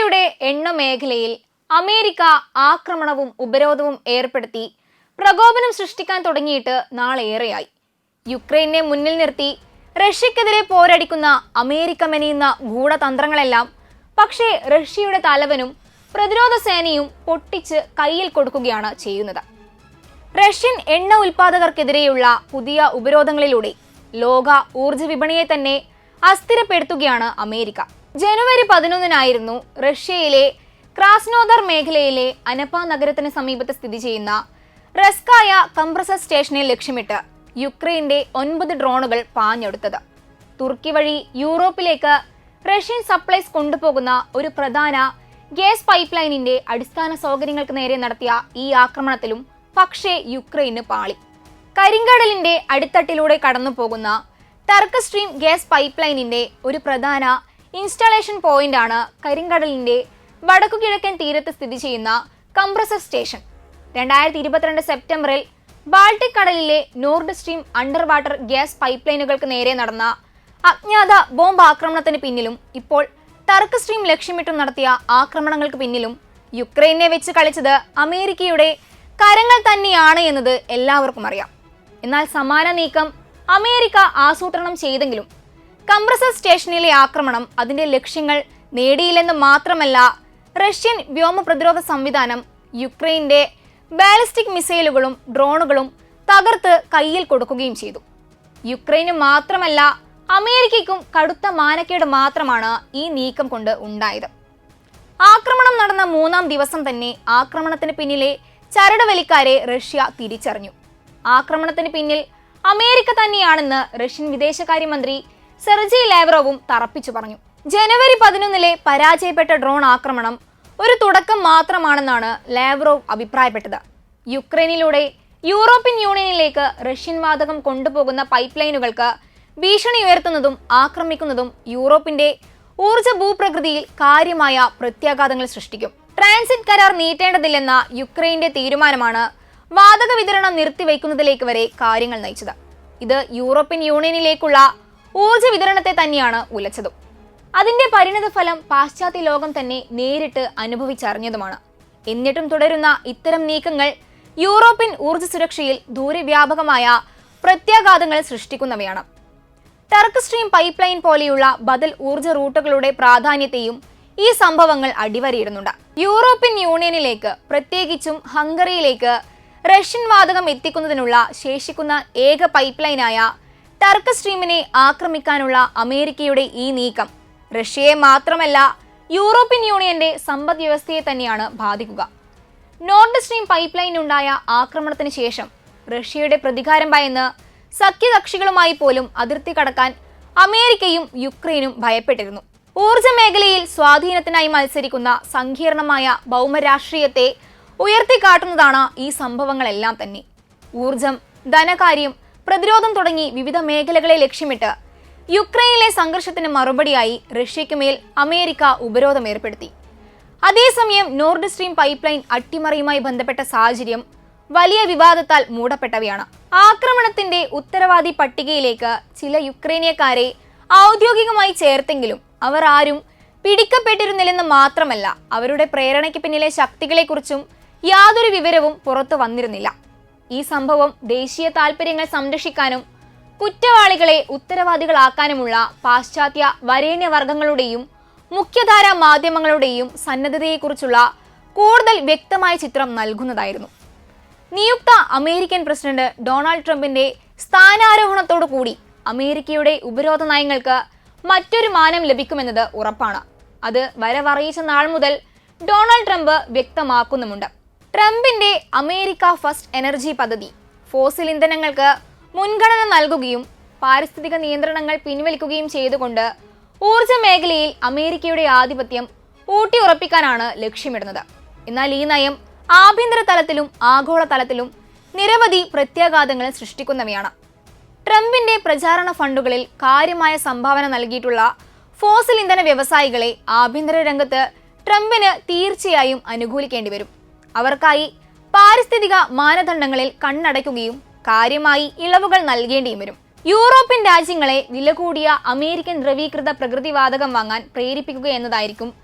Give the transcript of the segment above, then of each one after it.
റഷ്യയുടെ എണ്ണ മേഖലയിൽ അമേരിക്ക ആക്രമണവും ഉപരോധവും ഏർപ്പെടുത്തി പ്രകോപനം സൃഷ്ടിക്കാൻ തുടങ്ങിയിട്ട് നാളേറെയായി. യുക്രൈനെ മുന്നിൽ നിർത്തി റഷ്യക്കെതിരെ പോരടിക്കുന്ന അമേരിക്ക മെനയുന്ന ഗൂഢതന്ത്രങ്ങളെല്ലാം പക്ഷേ റഷ്യയുടെ തലവനും പ്രതിരോധ സേനയും പൊട്ടിച്ച് കയ്യിൽ കൊടുക്കുകയാണ് ചെയ്യുന്നത്. റഷ്യൻ എണ്ണ ഉൽപാദകർക്കെതിരെയുള്ള പുതിയ ഉപരോധങ്ങളിലൂടെ ലോക ഊർജ വിപണിയെ തന്നെ അസ്ഥിരപ്പെടുത്തുകയാണ് അമേരിക്ക. ജനുവരി പതിനൊന്നിനായിരുന്നു റഷ്യയിലെ ക്രാസ്നോദർ മേഖലയിലെ അനപ്പ നഗരത്തിന് സമീപത്ത് സ്ഥിതി ചെയ്യുന്ന റെസ്കായ കംപ്രസർ സ്റ്റേഷനെ ലക്ഷ്യമിട്ട് യുക്രൈന്റെ ഒൻപത് ഡ്രോണുകൾ പാഞ്ഞെടുത്തത്. തുർക്കി വഴി യൂറോപ്പിലേക്ക് റഷ്യൻ സപ്ലൈസ് കൊണ്ടുപോകുന്ന ഒരു പ്രധാന ഗ്യാസ് പൈപ്പ് ലൈനിന്റെ അടിസ്ഥാന സൗകര്യങ്ങൾക്ക് നേരെ നടത്തിയ ഈ ആക്രമണത്തിലും പക്ഷേ യുക്രൈന് പാളി. കരിങ്കടലിന്റെ അടിത്തട്ടിലൂടെ കടന്നു പോകുന്ന ടർക്ക് സ്ട്രീം ഗ്യാസ് പൈപ്പ് ലൈനിന്റെ ഒരു പ്രധാന ഇൻസ്റ്റാളേഷൻ ആണ് കരിങ്കടലിന്റെ വടക്കു കിഴക്കൻ തീരത്ത് സ്ഥിതി ചെയ്യുന്ന കംപ്രസർ സ്റ്റേഷൻ രണ്ടായിരത്തി ഇരുപത്തിരണ്ട് സെപ്റ്റംബറിൽ ബാൾട്ടിക് കടലിലെ Nord Stream under water gas pipe ലൈനുകൾക്ക് നേരെ നടന്ന അജ്ഞാത ബോംബ് ആക്രമണത്തിന് പിന്നിലും ഇപ്പോൾ ടർക്ക് സ്ട്രീം ലക്ഷ്യമിട്ടും നടത്തിയ ആക്രമണങ്ങൾക്ക് പിന്നിലും യുക്രൈനെ വെച്ച് കളിച്ചത് അമേരിക്കയുടെ കരങ്ങൾ തന്നെയാണ് എന്നത് എല്ലാവർക്കും അറിയാം. എന്നാൽ സമാന നീക്കം അമേരിക്ക ആസൂത്രണം ചെയ്തെങ്കിലും കംപ്രസർ സ്റ്റേഷനിലെ ആക്രമണം അതിന്റെ ലക്ഷ്യങ്ങൾ നേടിയില്ലെന്ന് മാത്രമല്ല റഷ്യൻ വ്യോമ പ്രതിരോധ സംവിധാനം യുക്രൈന്റെ ബാലിസ്റ്റിക് മിസൈലുകളും ഡ്രോണുകളും തകർത്ത് കയ്യിൽ കൊടുക്കുകയും ചെയ്തു. യുക്രൈന് മാത്രമല്ല അമേരിക്കയ്ക്കും കടുത്ത മാനക്കേട് മാത്രമാണ് ഈ നീക്കം കൊണ്ട് ഉണ്ടായത്. ആക്രമണം നടന്ന മൂന്നാം ദിവസം തന്നെ ആക്രമണത്തിന് പിന്നിലെ ചരടുവലിക്കാരെ റഷ്യ തിരിച്ചറിഞ്ഞു. ആക്രമണത്തിന് പിന്നിൽ അമേരിക്ക തന്നെയാണെന്ന് റഷ്യൻ വിദേശകാര്യമന്ത്രി സെർജി ലാവ്റോവും തറപ്പിച്ചു പറഞ്ഞു. ജനുവരി പതിനൊന്നിലെ പരാജയപ്പെട്ട ഡ്രോൺ ആക്രമണം ഒരു തുടക്കം മാത്രമാണെന്നാണ് ലാവ്റോവ് അഭിപ്രായപ്പെട്ടത്. യുക്രൈനിലൂടെ യൂറോപ്യൻ യൂണിയനിലേക്ക് റഷ്യൻ വാതകം കൊണ്ടുപോകുന്ന പൈപ്പ് ലൈനുകൾക്ക് ഭീഷണി ഉയർത്തുന്നതും ആക്രമിക്കുന്നതും യൂറോപ്പിന്റെ ഊർജ ഭൂപ്രകൃതിയിൽ കാര്യമായ പ്രത്യാഘാതങ്ങൾ സൃഷ്ടിക്കും. ട്രാൻസിറ്റ് കരാർ നീട്ടേണ്ടതില്ലെന്ന യുക്രൈന്റെ തീരുമാനമാണ് വാതക വിതരണം നിർത്തിവെക്കുന്നതിലേക്ക് വരെ കാര്യങ്ങൾ നയിച്ചത്. ഇത് യൂറോപ്യൻ യൂണിയനിലേക്കുള്ള ഊർജ വിതരണത്തെ തന്നെയാണ് ഉലച്ചതും. അതിന്റെ പരിണതഫലം പാശ്ചാത്യ ലോകം തന്നെ നേരിട്ട് അനുഭവിച്ചറിഞ്ഞതുമാണ്. എന്നിട്ടും തുടരുന്ന ഇത്തരം നീക്കങ്ങൾ യൂറോപ്യൻ ഊർജ സുരക്ഷയിൽ ദൂരവ്യാപകമായ പ്രത്യാഘാതങ്ങൾ സൃഷ്ടിക്കുന്നവയാണ്. ടർക്ക് സ്ട്രീം പൈപ്പ് ലൈൻ പോലെയുള്ള ബദൽ ഊർജ റൂട്ടുകളുടെ പ്രാധാന്യത്തെയും ഈ സംഭവങ്ങൾ അടിവരയിടുന്നുണ്ട്. യൂറോപ്യൻ യൂണിയനിലേക്ക് പ്രത്യേകിച്ചും ഹംഗറിയിലേക്ക് റഷ്യൻ വാതകം എത്തിക്കുന്നതിനുള്ള ശേഷിക്കുന്ന ഏക പൈപ്പ് ലൈനായ ടർക്ക് സ്ട്രീമിനെ ആക്രമിക്കാനുള്ള അമേരിക്കയുടെ ഈ നീക്കം. റഷ്യയെ മാത്രമല്ല യൂറോപ്യൻ യൂണിയന്റെ സമ്പദ് വ്യവസ്ഥയെ തന്നെയാണ് ബാധിക്കുക. നോർത്ത് സ്ട്രീം പൈപ്പ് ലൈൻ ഉണ്ടായ ആക്രമണത്തിന് ശേഷം റഷ്യയുടെ പ്രതികാരം ഭയന്ന് സഖ്യകക്ഷികളുമായി പോലും അതിർത്തി കടക്കാൻ അമേരിക്കയും യുക്രൈനും ഭയപ്പെട്ടിരുന്നു. ഊർജ മേഖലയിൽ സ്വാധീനത്തിനായി മത്സരിക്കുന്ന സങ്കീർണമായ ഭൗമരാഷ്ട്രീയത്തെ ഉയർത്തിക്കാട്ടുന്നതാണ് ഈ സംഭവങ്ങളെല്ലാം തന്നെ. ഊർജം ധനകാര്യം പ്രതിരോധം തുടങ്ങി വിവിധ മേഖലകളെ ലക്ഷ്യമിട്ട് യുക്രൈനിലെ സംഘർഷത്തിന് മറുപടിയായി റഷ്യയ്ക്ക് മേൽ അമേരിക്ക ഉപരോധം ഏർപ്പെടുത്തി. അതേസമയം നോർഡ് സ്ട്രീം പൈപ്പ് ലൈൻ അട്ടിമറിയുമായി ബന്ധപ്പെട്ട സാഹചര്യം വലിയ വിവാദത്താൽ മൂടപ്പെട്ടവയാണ്. ആക്രമണത്തിന്റെ ഉത്തരവാദി പട്ടികയിലേക്ക് ചില യുക്രൈനിയക്കാരെ ഔദ്യോഗികമായി ചേർത്തെങ്കിലും അവർ ആരും പിടിക്കപ്പെട്ടിരുന്നില്ലെന്ന് മാത്രമല്ല അവരുടെ പ്രേരണയ്ക്ക് പിന്നിലെ ശക്തികളെക്കുറിച്ചും യാതൊരു വിവരവും പുറത്തു വന്നിരുന്നില്ല. ഈ സംഭവം ദേശീയ താൽപര്യങ്ങൾ സംരക്ഷിക്കാനും കുറ്റവാളികളെ ഉത്തരവാദികളാക്കാനുമുള്ള പാശ്ചാത്യ വരേണ്യവർഗങ്ങളുടെയും മുഖ്യധാര മാധ്യമങ്ങളുടെയും സന്നദ്ധതയെക്കുറിച്ചുള്ള കൂടുതൽ വ്യക്തമായ ചിത്രം നൽകുന്നതായിരുന്നു. നിയുക്ത അമേരിക്കൻ പ്രസിഡന്റ് ഡൊണാൾഡ് ട്രംപിന്റെ സ്ഥാനാരോഹണത്തോടു കൂടി അമേരിക്കയുടെ ഉപരോധ നയങ്ങൾക്ക് മറ്റൊരു മാനം ലഭിക്കുമെന്നത് ഉറപ്പാണ്. അത് വരവറിയിച്ച നാൾ മുതൽ ഡൊണാൾഡ് ട്രംപ് വ്യക്തമാക്കുന്നുമുണ്ട്. ട്രംപിന്റെ അമേരിക്ക ഫസ്റ്റ് എനർജി പദ്ധതി. ഫോസിൽ ഇന്ധനങ്ങൾക്ക് മുൻഗണന നൽകുകയും പാരിസ്ഥിതിക നിയന്ത്രണങ്ങൾ പിൻവലിക്കുകയും ചെയ്തുകൊണ്ട് ഊർജ മേഖലയിൽ അമേരിക്കയുടെ ആധിപത്യം ഊട്ടിയുറപ്പിക്കാനാണ് ലക്ഷ്യമിടുന്നത്. എന്നാൽ ഈ നയം ആഭ്യന്തര തലത്തിലും ആഗോള തലത്തിലും നിരവധി പ്രത്യാഘാതങ്ങൾ സൃഷ്ടിക്കുന്നവയാണ്. ട്രംപിന്റെ പ്രചാരണ ഫണ്ടുകളിൽ കാര്യമായ സംഭാവന നൽകിയിട്ടുള്ള ഫോസിൽ ഇന്ധന വ്യവസായികളെ ആഭ്യന്തര രംഗത്ത് ട്രംപിന് തീർച്ചയായും അനുകൂലിക്കേണ്ടി വരും. അവർക്കായി പാരിസ്ഥിതിക മാനദണ്ഡങ്ങളിൽ കണ്ണടയ്ക്കുകയും കാര്യമായി ഇളവുകൾ നൽകേണ്ടിയും വരും. യൂറോപ്യൻ രാജ്യങ്ങളെ വില കൂടിയ അമേരിക്കൻ ദ്രവീകൃത പ്രകൃതിവാതകം വാങ്ങാൻ പ്രേരിപ്പിക്കുക എന്നതായിരിക്കും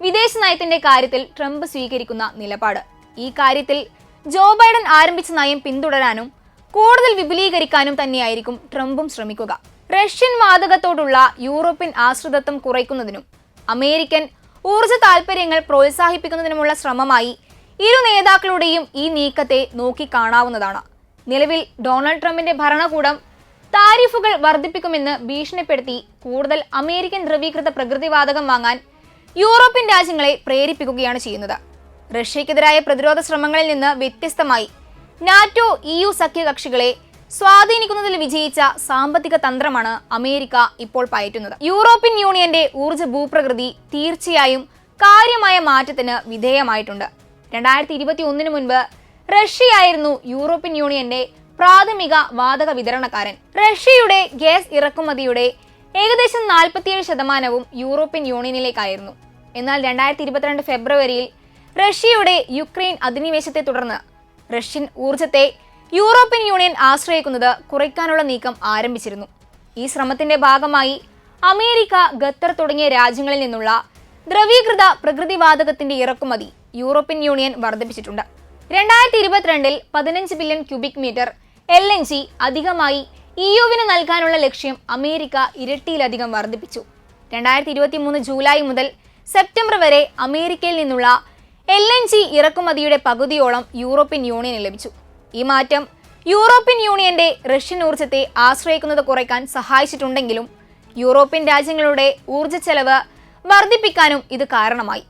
വിദേശ നയത്തിന്റെ കാര്യത്തിൽ ട്രംപ് സ്വീകരിക്കുന്ന നിലപാട്. ഈ കാര്യത്തിൽ ജോ ബൈഡൻ ആരംഭിച്ച നയം പിന്തുടരാനും കൂടുതൽ വിപുലീകരിക്കാനും തന്നെയായിരിക്കും ട്രംപും ശ്രമിക്കുക. റഷ്യൻ വാതകത്തോടുള്ള യൂറോപ്യൻ ആശ്രിതത്വം കുറയ്ക്കുന്നതിനും അമേരിക്കൻ ഊർജ താൽപര്യങ്ങൾ പ്രോത്സാഹിപ്പിക്കുന്നതിനുമുള്ള ശ്രമമായി ഇരു നേതാക്കളുടെയും ഈ നീക്കത്തെ നോക്കിക്കാണാവുന്നതാണ് നിലവിൽ ഡൊണാൾഡ് ട്രംപിന്റെ ഭരണകൂടം താരിഫുകൾ വർദ്ധിപ്പിക്കുമെന്ന് ഭീഷണിപ്പെടുത്തി കൂടുതൽ അമേരിക്കൻ ദ്രവീകൃത പ്രകൃതിവാതകം വാങ്ങാൻ യൂറോപ്യൻ രാജ്യങ്ങളെ പ്രേരിപ്പിക്കുകയാണ് ചെയ്യുന്നത്. റഷ്യക്കെതിരായ പ്രതിരോധ ശ്രമങ്ങളിൽ നിന്ന് വ്യത്യസ്തമായി നാറ്റോ ഇ യു സഖ്യകക്ഷികളെ സ്വാധീനിക്കുന്നതിൽ വിജയിച്ച സാമ്പത്തിക തന്ത്രമാണ് അമേരിക്ക ഇപ്പോൾ പയറ്റുന്നത്. യൂറോപ്യൻ യൂണിയന്റെ ഊർജ ഭൂപ്രകൃതി തീർച്ചയായും കാര്യമായ മാറ്റത്തിന് വിധേയമായിട്ടുണ്ട്. രണ്ടായിരത്തി ഇരുപത്തി ഒന്നിന് മുൻപ് റഷ്യയായിരുന്നു യൂറോപ്യൻ യൂണിയന്റെ പ്രാഥമിക വാതക വിതരണക്കാരൻ. റഷ്യയുടെ ഗ്യാസ് ഇറക്കുമതിയുടെ ഏകദേശം നാൽപ്പത്തിയേഴ് ശതമാനവും യൂറോപ്യൻ യൂണിയനിലേക്കായിരുന്നു. എന്നാൽ രണ്ടായിരത്തി ഇരുപത്തിരണ്ട് ഫെബ്രുവരിയിൽ റഷ്യയുടെ യുക്രൈൻ അധിനിവേശത്തെ തുടർന്ന് റഷ്യൻ ഊർജത്തെ യൂറോപ്യൻ യൂണിയൻ ആശ്രയിക്കുന്നത് കുറയ്ക്കാനുള്ള നീക്കം ആരംഭിച്ചിരുന്നു. ഈ ശ്രമത്തിന്റെ ഭാഗമായി അമേരിക്ക ഖത്തർ തുടങ്ങിയ രാജ്യങ്ങളിൽ നിന്നുള്ള ദ്രവീകൃത പ്രകൃതിവാതകത്തിന്റെ ഇറക്കുമതി യൂറോപ്യൻ യൂണിയൻ വർദ്ധിപ്പിച്ചിട്ടുണ്ട്. രണ്ടായിരത്തി ഇരുപത്തിരണ്ടിൽ പതിനഞ്ച് billion cubic metre L N G അധികമായി ഇ യുവിന് നൽകാനുള്ള ലക്ഷ്യം അമേരിക്ക ഇരട്ടിയിലധികം വർദ്ധിപ്പിച്ചു. രണ്ടായിരത്തി ഇരുപത്തി മൂന്ന് ജൂലൈ മുതൽ സെപ്റ്റംബർ വരെ അമേരിക്കയിൽ നിന്നുള്ള എൽ എൻ ജി ഇറക്കുമതിയുടെ പകുതിയോളം യൂറോപ്യൻ യൂണിയന് ലഭിച്ചു. ഈ മാറ്റം യൂറോപ്യൻ യൂണിയന്റെ റഷ്യൻ ഊർജത്തെ ആശ്രയിക്കുന്നത് കുറയ്ക്കാൻ സഹായിച്ചിട്ടുണ്ടെങ്കിലും യൂറോപ്യൻ രാജ്യങ്ങളുടെ ഊർജ ചെലവ് വർദ്ധിപ്പിക്കാനും ഇത് കാരണമായി.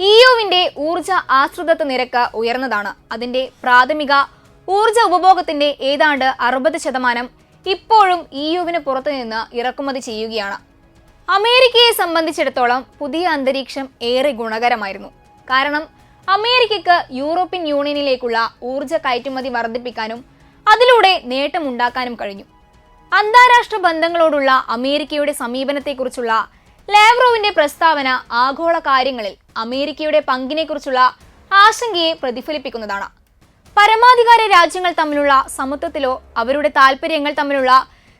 ഇ യുവിന്റെ ഊർജ ആശ്രിതത്വ നിരക്ക് ഉയർന്നതാണ്. അതിന്റെ പ്രാഥമിക ഊർജ ഉപഭോഗത്തിന്റെ ഏതാണ്ട് അറുപത് ശതമാനം ഇപ്പോഴും ഇ യുവിന് പുറത്തുനിന്ന് ഇറക്കുമതി ചെയ്യുകയാണ്. അമേരിക്കയെ സംബന്ധിച്ചിടത്തോളം പുതിയ അന്തരീക്ഷം ഏറെ ഗുണകരമായിരുന്നു. കാരണം അമേരിക്കക്ക് യൂറോപ്യൻ യൂണിയനിലേക്കുള്ള ഊർജ കയറ്റുമതി വർദ്ധിപ്പിക്കാനും അതിലൂടെ നേട്ടമുണ്ടാക്കാനും കഴിഞ്ഞു. അന്താരാഷ്ട്ര ബന്ധങ്ങളോടുള്ള അമേരിക്കയുടെ സമീപനത്തെക്കുറിച്ചുള്ള ലാവ്രോവിന്റെ പ്രസ്താവന ആഗോള കാര്യങ്ങളിൽ അമേരിക്കയുടെ പങ്കിനെക്കുറിച്ചുള്ള ആശങ്കയെ പ്രതിഫലിപ്പിക്കുന്നതാണ്. പരമാധികാര രാജ്യങ്ങൾ തമ്മിലുള്ള സമത്വത്തിലോ അവരുടെ താൽപ്പര്യങ്ങൾ തമ്മിലുള്ള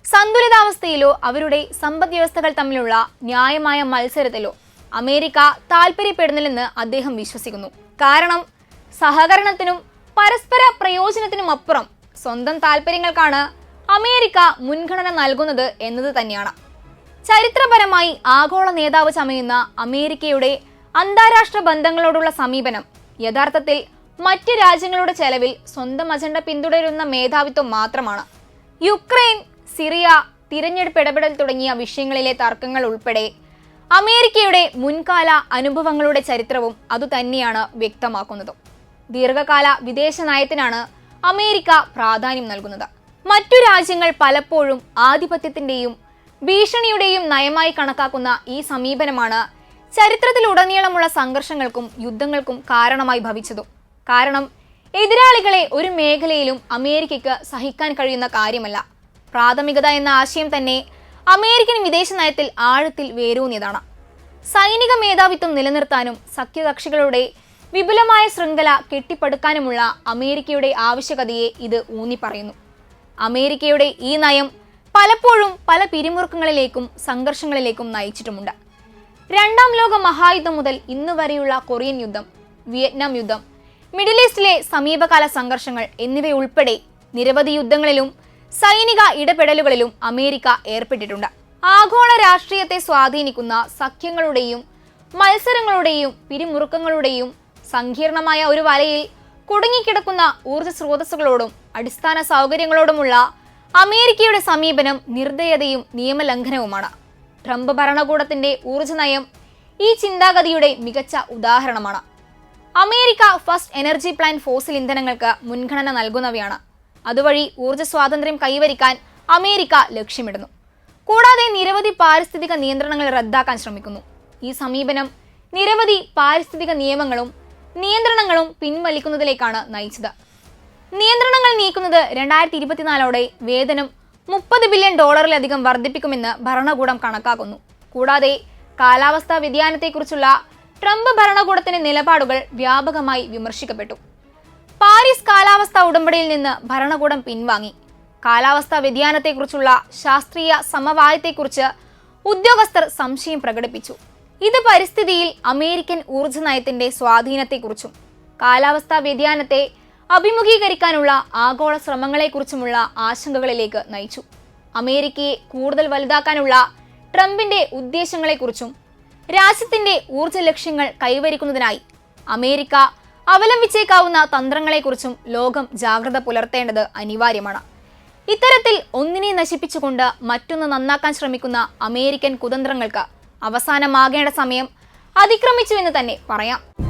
സന്തുലിതാവസ്ഥയിലോ അവരുടെ സമ്പദ് വ്യവസ്ഥകൾ തമ്മിലുള്ള ന്യായമായ മത്സരത്തിലോ അമേരിക്ക താൽപ്പര്യപ്പെടുന്നില്ലെന്ന് അദ്ദേഹം വിശ്വസിക്കുന്നു. കാരണം സഹകരണത്തിനും പരസ്പര പ്രയോജനത്തിനും അപ്പുറം സ്വന്തം താൽപ്പര്യങ്ങൾക്കാണ് അമേരിക്ക മുൻഗണന നൽകുന്നത് എന്നത് തന്നെയാണ്. ചരിത്രപരമായി ആഗോള നേതാവ് ചമയുന്ന അമേരിക്കയുടെ അന്താരാഷ്ട്ര ബന്ധങ്ങളോടുള്ള സമീപനം. യഥാർത്ഥത്തിൽ മറ്റ് രാജ്യങ്ങളുടെ ചെലവിൽ സ്വന്തം അജണ്ട പിന്തുടരുന്ന മേധാവിത്വം മാത്രമാണ്. യുക്രൈൻ സിറിയ തിരഞ്ഞെടുപ്പ് ഇടപെടൽ തുടങ്ങിയ വിഷയങ്ങളിലെ തർക്കങ്ങൾ ഉൾപ്പെടെ അമേരിക്കയുടെ മുൻകാല അനുഭവങ്ങളുടെ ചരിത്രവും അതുതന്നെയാണ് വ്യക്തമാക്കുന്നത്. ദീർഘകാല വിദേശ നയത്തിനാണ് അമേരിക്ക പ്രാധാന്യം നൽകുന്നത്. മറ്റു രാജ്യങ്ങൾ പലപ്പോഴും ആധിപത്യത്തിന്റെയും ഭീഷണിയുടെയും നയമായി കണക്കാക്കുന്ന ഈ സമീപനമാണ് ചരിത്രത്തിലുടനീളമുള്ള സംഘർഷങ്ങൾക്കും യുദ്ധങ്ങൾക്കും കാരണമായി ഭവിച്ചതും. കാരണം എതിരാളികളെ ഒരു മേഖലയിലും അമേരിക്കയ്ക്ക് സഹിക്കാൻ കഴിയുന്ന കാര്യമല്ല. പ്രാഥമികത എന്ന ആശയം തന്നെ അമേരിക്കൻ വിദേശ നയത്തിൽ ആഴത്തിൽ വേരൂന്നിയതാണ്. സൈനിക മേധാവിത്വം നിലനിർത്താനും സഖ്യകക്ഷികളുടെ വിപുലമായ ശൃംഖല കെട്ടിപ്പടുക്കാനുമുള്ള അമേരിക്കയുടെ ആവശ്യകതയെ ഇത് ഊന്നിപ്പറയുന്നു. അമേരിക്കയുടെ ഈ നയം പലപ്പോഴും പല പിരിമുറുക്കങ്ങളിലേക്കും സംഘർഷങ്ങളിലേക്കും നയിച്ചിട്ടുമുണ്ട്. രണ്ടാം ലോക മഹായുദ്ധം മുതൽ ഇന്ന് വരെയുള്ള കൊറിയൻ യുദ്ധം വിയറ്റ്നാം യുദ്ധം മിഡിൽ ഈസ്റ്റിലെ സമീപകാല സംഘർഷങ്ങൾ എന്നിവയുൾപ്പെടെ നിരവധി യുദ്ധങ്ങളിലും സൈനിക ഇടപെടലുകളിലും അമേരിക്ക ഏർപ്പെട്ടിട്ടുണ്ട്. ആഗോള രാഷ്ട്രീയത്തെ സ്വാധീനിക്കുന്ന സഖ്യങ്ങളുടെയും മത്സരങ്ങളുടെയും പിരിമുറുക്കങ്ങളുടെയും സങ്കീർണമായ ഒരു വലയിൽ കുടുങ്ങിക്കിടക്കുന്ന ഊർജ സ്രോതസ്സുകളോടും അടിസ്ഥാന സൗകര്യങ്ങളോടുമുള്ള അമേരിക്കയുടെ സമീപനം നിർദ്ദയതയും നിയമലംഘനവുമാണ്. ട്രംപ് ഭരണകൂടത്തിന്റെ ഊർജ നയം ഈ ചിന്താഗതിയുടെ മികച്ച ഉദാഹരണമാണ്. America first energy plan fossil ഇന്ധനങ്ങൾക്ക് മുൻഗണന നൽകുന്നവയാണ്. അതുവഴി ഊർജ സ്വാതന്ത്ര്യം കൈവരിക്കാൻ അമേരിക്ക ലക്ഷ്യമിടുന്നു. കൂടാതെ നിരവധി പാരിസ്ഥിതിക നിയന്ത്രണങ്ങൾ റദ്ദാക്കാൻ ശ്രമിക്കുന്നു. ഈ സമീപനം നിരവധി പാരിസ്ഥിതിക നിയമങ്ങളും നിയന്ത്രണങ്ങളും പിൻവലിക്കുന്നതിലേക്കാണ് നയിച്ചത്. നിയന്ത്രണങ്ങൾ നീക്കുന്നത് രണ്ടായിരത്തി ഇരുപത്തിനാലോടെ വേതനം മുപ്പത് ബില്യൺ ഡോളറിലധികം വർദ്ധിപ്പിക്കുമെന്ന് ഭരണകൂടം കണക്കാക്കുന്നു. കൂടാതെ കാലാവസ്ഥാ വ്യതിയാനത്തെക്കുറിച്ചുള്ള ട്രംപ് ഭരണകൂടത്തിന്റെ നിലപാടുകൾ വ്യാപകമായി വിമർശിക്കപ്പെട്ടു. പാരീസ് കാലാവസ്ഥാ ഉടമ്പടിയിൽ നിന്ന് ഭരണകൂടം പിൻവാങ്ങി. കാലാവസ്ഥാ വ്യതിയാനത്തെക്കുറിച്ചുള്ള ശാസ്ത്രീയ സമവായത്തെക്കുറിച്ച് ഉദ്യോഗസ്ഥർ സംശയം പ്രകടിപ്പിച്ചു. ഇത് പരിസ്ഥിതിയിൽ അമേരിക്കൻ ഊർജ നയത്തിന്റെ സ്വാധീനത്തെക്കുറിച്ചും കാലാവസ്ഥാ വ്യതിയാനത്തെ അഭിമുഖീകരിക്കാനുള്ള ആഗോള ശ്രമങ്ങളെക്കുറിച്ചുമുള്ള ആശങ്കകളിലേക്ക് നയിച്ചു. അമേരിക്കയെ കൂടുതൽ വലുതാക്കാനുള്ള ട്രംപിന്റെ ഉദ്ദേശങ്ങളെക്കുറിച്ചും രാജ്യത്തിന്റെ ഊർജ ലക്ഷ്യങ്ങൾ കൈവരിക്കുന്നതിനായി അമേരിക്ക അവലംബിച്ചേക്കാവുന്ന തന്ത്രങ്ങളെക്കുറിച്ചും ലോകം ജാഗ്രത പുലർത്തേണ്ടത് അനിവാര്യമാണ്. ഇത്തരത്തിൽ ഒന്നിനെ നശിപ്പിച്ചുകൊണ്ട് മറ്റൊന്ന് നന്നാക്കാൻ ശ്രമിക്കുന്ന അമേരിക്കൻ കുതന്ത്രങ്ങൾക്ക് അവസാനമാകേണ്ട സമയം അതിക്രമിച്ചു എന്ന് തന്നെ പറയാം.